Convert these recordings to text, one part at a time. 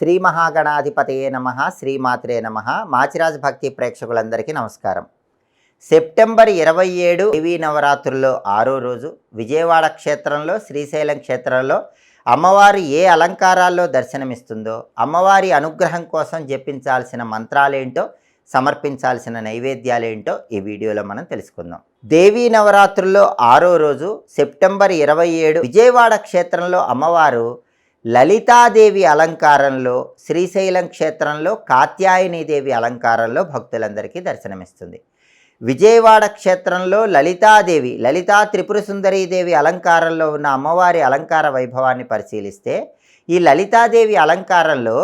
శ్రీ మహాగణాధిపతయే నమ శ్రీమాత్రే నమ. మాచిరాజ్ భక్తి ప్రేక్షకులందరికీ నమస్కారం. సెప్టెంబర్ ఇరవై ఏడు దేవీ నవరాత్రుల్లో ఆరో రోజు విజయవాడ క్షేత్రంలో శ్రీశైలం క్షేత్రంలో అమ్మవారు ఏ అలంకారాల్లో దర్శనమిస్తుందో అమ్మవారి అనుగ్రహం కోసం జపించాల్సిన మంత్రాలేంటో సమర్పించాల్సిన నైవేద్యాలేంటో ఈ వీడియోలో మనం తెలుసుకుందాం. దేవీ నవరాత్రుల్లో ఆరో రోజు సెప్టెంబర్ ఇరవై ఏడు విజయవాడ క్షేత్రంలో అమ్మవారు లలితాదేవి అలంకారంలో శ్రీశైలం క్షేత్రంలో కాత్యాయనీదేవి అలంకారంలో భక్తులందరికీ దర్శనమిస్తుంది. విజయవాడ క్షేత్రంలో లలితాదేవి లలితా త్రిపుర సుందరీదేవి అలంకారంలో ఉన్న అమ్మవారి అలంకార వైభవాన్ని పరిశీలిస్తే ఈ లలితాదేవి అలంకారంలో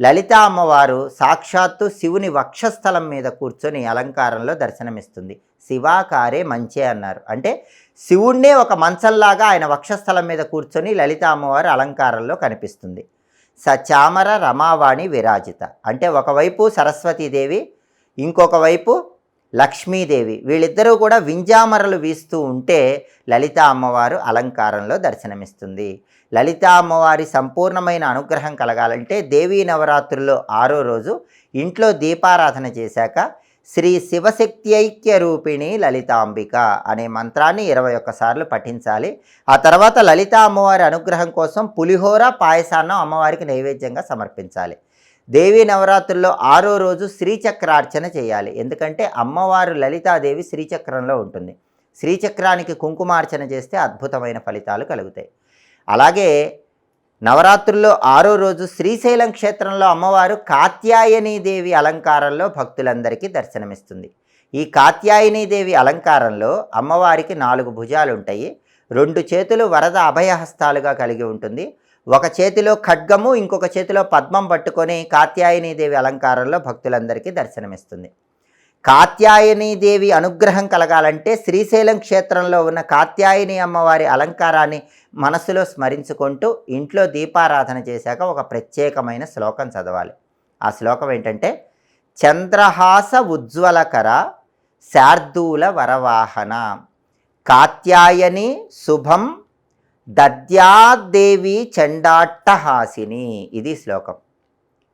లలితా అమ్మవారు సాక్షాత్తు శివుని వక్షస్థలం మీద కూర్చొని అలంకారంలో దర్శనమిస్తుంది. శివాకారే మంచే అన్నారు. అంటే శివుణ్ణే ఒక మంచంలాగా ఆయన వక్షస్థలం మీద కూర్చొని లలిత అమ్మవారు అలంకారంలో కనిపిస్తుంది. సచామర రమావాణి విరాజిత. అంటే ఒకవైపు సరస్వతీదేవి ఇంకొక వైపు లక్ష్మీదేవి. వీళ్ళిద్దరూ కూడా వింజామరలు వీస్తూ ఉంటే లలిత అమ్మవారు అలంకారంలో దర్శనమిస్తుంది. లలిత అమ్మవారి సంపూర్ణమైన అనుగ్రహం కలగాలంటే దేవీ నవరాత్రుల్లో ఆరో రోజు ఇంట్లో దీపారాధన చేశాక శ్రీ శివశక్తి ఐక్య రూపిణి లలితాంబిక అనే మంత్రాన్ని ఇరవై ఒక్కసార్లు పఠించాలి. ఆ తర్వాత లలిత అమ్మవారి అనుగ్రహం కోసం పులిహోర పాయసాన్నం అమ్మవారికి నైవేద్యంగా సమర్పించాలి. దేవీ నవరాత్రుల్లో ఆరో రోజు శ్రీచక్రార్చన చేయాలి. ఎందుకంటే అమ్మవారు లలితాదేవి శ్రీచక్రంలో ఉంటుంది. శ్రీచక్రానికి కుంకుమార్చన చేస్తే అద్భుతమైన ఫలితాలు కలుగుతాయి. అలాగే నవరాత్రుల్లో ఆరో రోజు శ్రీశైలం క్షేత్రంలో అమ్మవారు కాత్యాయనీదేవి అలంకారంలో భక్తులందరికీ దర్శనమిస్తుంది. ఈ కాత్యాయనీదేవి అలంకారంలో అమ్మవారికి నాలుగు భుజాలు ఉంటాయి రెండు చేతులు వరద అభయహస్తాలుగా కలిగి ఉంటుంది. ఒక చేతిలో ఖడ్గము ఇంకొక చేతిలో పద్మం పట్టుకొని కాత్యాయనీదేవి అలంకారంలో భక్తులందరికీ దర్శనమిస్తుంది. కాత్యాయనీదేవి అనుగ్రహం కలగాలంటే శ్రీశైలం క్షేత్రంలో ఉన్న కాత్యాయని అమ్మవారి అలంకారాన్ని మనసులో స్మరించుకుంటూ ఇంట్లో దీపారాధన చేశాక ఒక ప్రత్యేకమైన శ్లోకం చదవాలి. ఆ శ్లోకం ఏంటంటే చంద్రహాస ఉజ్వలకర శార్దూల వరవాహన కాత్యాయని శుభం దద్యాదేవి చండాట్టహాసిని. ఇది శ్లోకం.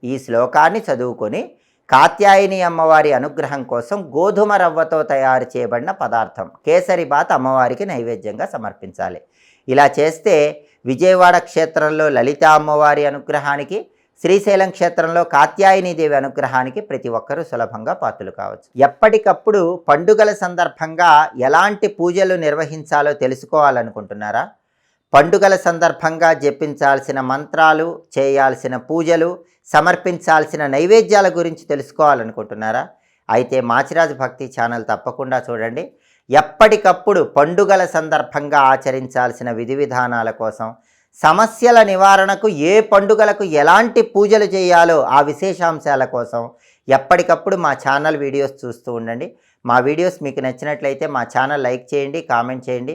ఈ శ్లోకాన్ని చదువుకొని కాత్యాయని అమ్మవారి అనుగ్రహం కోసం గోధుమ రవ్వతో తయారు చేయబడిన పదార్థం. కేసరి బాత్ అమ్మవారికి నైవేద్యంగా సమర్పించాలి. ఇలా చేస్తే విజయవాడ క్షేత్రంలో లలిత అమ్మవారి అనుగ్రహానికి శ్రీశైలం క్షేత్రంలో కాత్యాయనీదేవి అనుగ్రహానికి ప్రతి ఒక్కరూ సులభంగా పాత్రలు కావచ్చు. ఎప్పటికప్పుడు పండుగల సందర్భంగా ఎలాంటి పూజలు నిర్వహించాలో తెలుసుకోవాలనుకుంటున్నారా? పండుగల సందర్భంగా జపించాల్సిన మంత్రాలు చేయాల్సిన పూజలు సమర్పించాల్సిన నైవేద్యాల గురించి తెలుసుకోవాలనుకుంటున్నారా? అయితే మాచిరాజు భక్తి ఛానల్ తప్పకుండా చూడండి. ఎప్పటికప్పుడు పండుగల సందర్భంగా ఆచరించాల్సిన విధి విధానాల కోసం సమస్యల నివారణకు ఏ పండుగలకు ఎలాంటి పూజలు చేయాలో ఆ విశేషాంశాల కోసం ఎప్పటికప్పుడు మా ఛానల్ వీడియోస్ చూస్తూ ఉండండి. మా వీడియోస్ మీకు నచ్చినట్లయితే మా ఛానల్ లైక్ చేయండి కామెంట్ చేయండి.